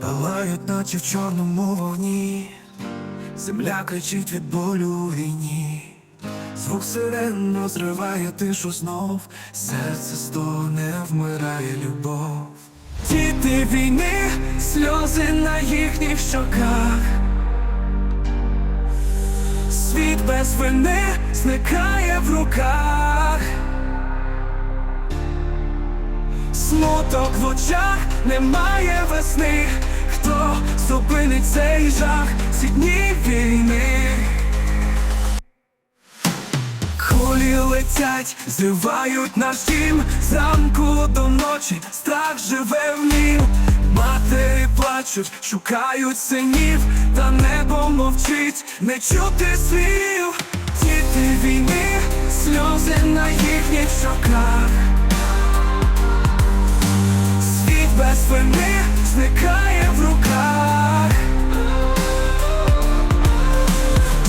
палають, наче в чорному вогні, земля кричить від болю війні, звук сирен розриває тишу знов, серце стогне, вмирає любов. Діти війни, сльози на їхніх щоках. Світ без вини зникає в руках. Смуток в очах немає весни. Хто зупинить цей жах, ці дні війни? Кулі летять, зривають наш дім. Зранку до ночі страх живе в нім. Матері плачуть, шукають синів, та небо мовчить, не чути слів. Діти війни, сльози на їхніх щоках вини зникає в руках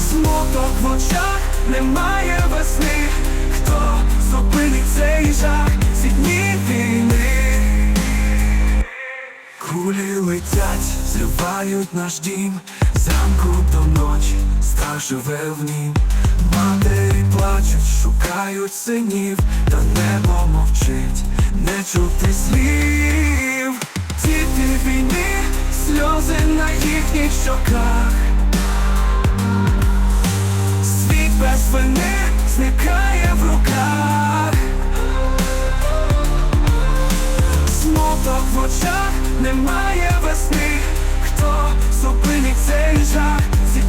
Смуток в очах немає весни, хто зупинить цей жах, ці дні війни. Кулі летять, зривають наш дім, зранку до ночі, страх живе в нім. Матері плачуть, шукають синів, та небо мовчить, не чути слів. Їхніх щоках. Світ без вини зникає в руках. Смуток в очах немає весни. Хто зупинить цей жах, ці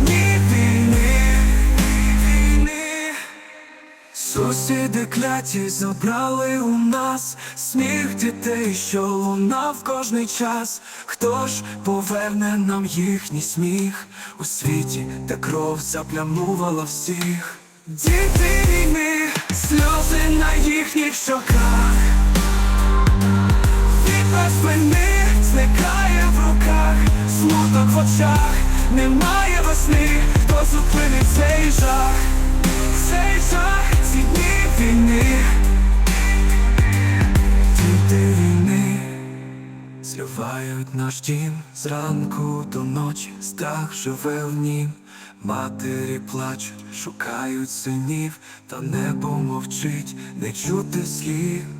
Сусіди кляті забрали у нас сміх дітей, що лунав кожний час. Хто ж поверне нам їхній сміх у світі, де кров заплямувала всіх? Діти війни, сльози на їхніх щоках. Від без зникає в руках, смуток в очах, немає весни, хто зупинить цей жах, зливають наш дім зранку до ночі, страх живе в нім. Матері плачуть, шукають синів, та небо мовчить, не чути слів.